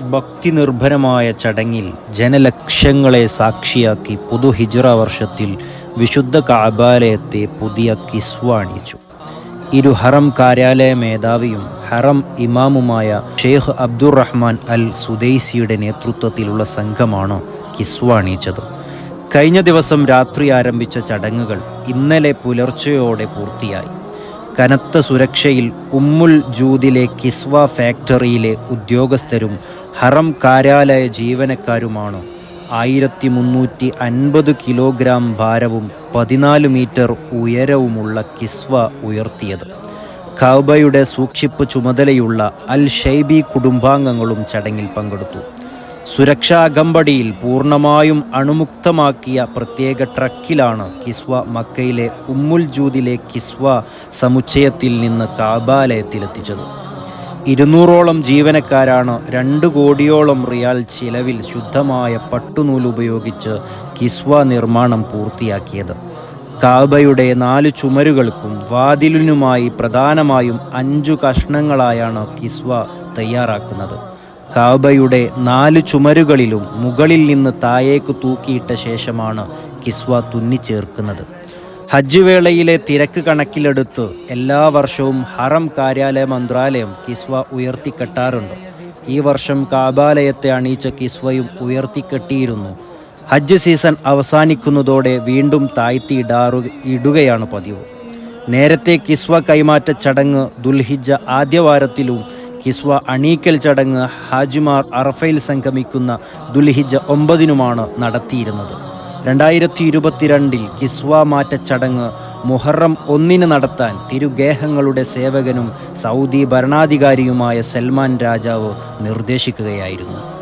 ഭക്തിനിർഭരമായ ചടങ്ങിൽ ജനലക്ഷങ്ങളെ സാക്ഷിയാക്കി പുതു പുതുഹിജ്റ വർഷത്തിൽ വിശുദ്ധ കാബാലയത്തെ പുതിയ കിസ്വ അണിയിച്ചു ഇരു ഹറം കാര്യാലയ മേധാവിയും ഹറം ഇമാമുമായ ഷെയ്ഖ് അബ്ദുറഹ്മാൻ അൽ സുദൈസിയുടെ നേതൃത്വത്തിലുള്ള സംഘമാണ് കിസ്വ അണിയിച്ചത് കഴിഞ്ഞ ദിവസം രാത്രി ആരംഭിച്ച ചടങ്ങുകൾ ഇന്നലെ പുലർച്ചയോടെ പൂർത്തിയായി. കനത്ത സുരക്ഷയിൽ ഉമ്മുൽ ജൂദിലെ കിസ്വ ഫാക്ടറിയിലെ ഉദ്യോഗസ്ഥരും ഹറം കാര്യാലയ ജീവനക്കാരുമാണ്. ആയിരത്തി മുന്നൂറ്റി അൻപത് കിലോഗ്രാം ഭാരവും പതിനാല് മീറ്റർ ഉയരവുമുള്ള കിസ്വ ഉയർത്തിയത്. കൗബയുടെ സൂക്ഷിപ്പ് ചുമതലയുള്ള അൽ ഷൈബി കുടുംബാംഗങ്ങളും ചടങ്ങിൽ പങ്കെടുത്തു. സുരക്ഷാ അകമ്പടിയിൽ പൂർണമായും അണുമുക്തമാക്കിയ പ്രത്യേക ട്രക്കിലാണ് കിസ്വ മക്കയിലെ ഉമ്മുൽ ജൂദിലെ കിസ്വ സമുച്ചയത്തിൽ നിന്ന് കാബാലയത്തിലെത്തിച്ചത്. ഇരുന്നൂറോളം ജീവനക്കാരാണ് രണ്ട് കോടിയോളം റിയാൽ ചിലവിൽ ശുദ്ധമായ പട്ടുനൂൽ ഉപയോഗിച്ച് കിസ്വ നിർമ്മാണം പൂർത്തിയാക്കിയത്. കാബയുടെ നാല് ചുമരുകൾക്കും വാതിലിനുമായി പ്രധാനമായും അഞ്ചു കഷ്ണങ്ങളായാണ് കിസ്വ തയ്യാറാക്കുന്നത്. കാബയുടെ നാല് ചുമരുകളിലും മുകളിൽ നിന്ന് താഴേക്ക് തൂക്കിയിട്ട ശേഷമാണ് കിസ്വ തുന്നിച്ചേർക്കുന്നത് ഹജ്ജ് വേളയിലെ തിരക്ക് കണക്കിലെടുത്ത് എല്ലാ വർഷവും ഹറം കാര്യാലയ മന്ത്രാലയം കിസ്വ ഉയർത്തിക്കെട്ടാറുണ്ട്. ഈ വർഷം കാബാലയത്തെ അണിയിച്ച കിസ്വയും ഉയർത്തിക്കെട്ടിയിരുന്നു. ഹജ്ജ് സീസൺ അവസാനിക്കുന്നതോടെ വീണ്ടും താഴ്ത്തി ഇടാറു ഇടുകയാണ് പതിവ്. നേരത്തെ കിസ്വ കൈമാറ്റ ചടങ്ങ് ദുൽഹിജ ആദ്യവാരത്തിലും കിസ്വ അണീക്കൽ ചടങ്ങ് ഹാജിമാർ അറഫയിൽ സംഗമിക്കുന്ന ദുൽഹിജ ഒമ്പതിനുമാണ് നടത്തിയിരുന്നത്. രണ്ടായിരത്തി ഇരുപത്തിരണ്ടിൽ കിസ്വ മാറ്റ ചടങ്ങ് മുഹറം ഒന്നിന് നടത്താൻ തിരുഗേഹങ്ങളുടെ സേവകനും സൗദി ഭരണാധികാരിയുമായ സൽമാൻ രാജാവ് നിർദ്ദേശിക്കുകയായിരുന്നു.